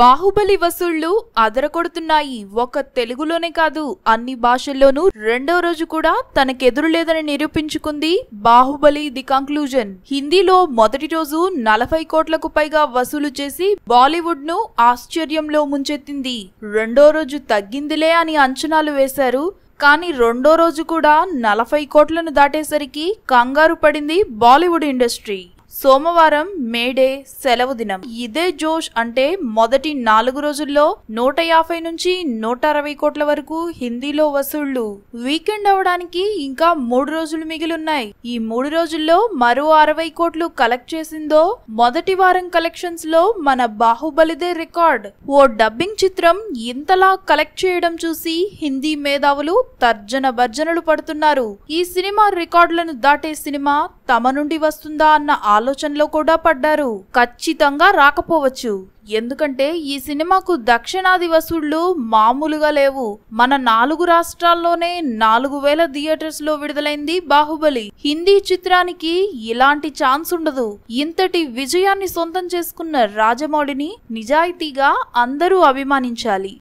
బాహుబలి వసూళ్ళు అదరకొడుతున్నాయి ఒక్క తెలుగులోనే కాదు అన్ని భాషల్లోనూ రెండో రోజు కూడా తనకెదురు లేదని నిరూపించుకుంది బాహుబలి ది కంక్లూజన్. హిందీలో మొదటి రోజు నలభై కోట్లకు పైగా వసూలు చేసి బాలీవుడ్ను ఆశ్చర్యంలో ముంచెత్తింది. రెండో రోజు తగ్గిందిలే అని అంచనాలు వేశారు. కానీ రెండో రోజు కూడా నలభై కోట్లను దాటేసరికి కంగారు పడింది బాలీవుడ్ ఇండస్ట్రీ. సోమవారం మేడే సెలవు దినం. ఇదే జోష్ అంటే మొదటి నాలుగు రోజుల్లో నూట యాభై నుంచి నూట అరవై కోట్ల వరకు హిందీలో వసూళ్ళు. వీకెండ్ అవడానికి ఇంకా మూడు రోజులు మిగిలున్నాయి. ఈ మూడు రోజుల్లో మరో అరవై కోట్లు కలెక్ట్ చేసిందో మొదటి వారం కలెక్షన్స్లో మన బాహుబలిదే రికార్డ్. ఓ డబ్బింగ్ చిత్రం ఇంతలా కలెక్ట్ చేయడం చూసి హిందీ మేధావులు తర్జన భర్జనలు పడుతున్నారు. ఈ సినిమా రికార్డులను దాటే సినిమా తమ నుండి వస్తుందా అన్న ఆలోచనలో కూడా పడ్డారు. ఖచ్చితంగా రాకపోవచ్చు. ఎందుకంటే ఈ సినిమాకు దక్షిణాది వసూళ్ళు మామూలుగా లేవు. మన నాలుగు రాష్ట్రాల్లోనే నాలుగు వేల థియేటర్స్లో విడుదలైంది బాహుబలి. హిందీ చిత్రానికి ఇలాంటి ఛాన్స్ ఉండదు. ఇంతటి విజయాన్ని సొంతం చేసుకున్న రాజమౌళిని నిజాయితీగా అందరూ అభిమానించాలి.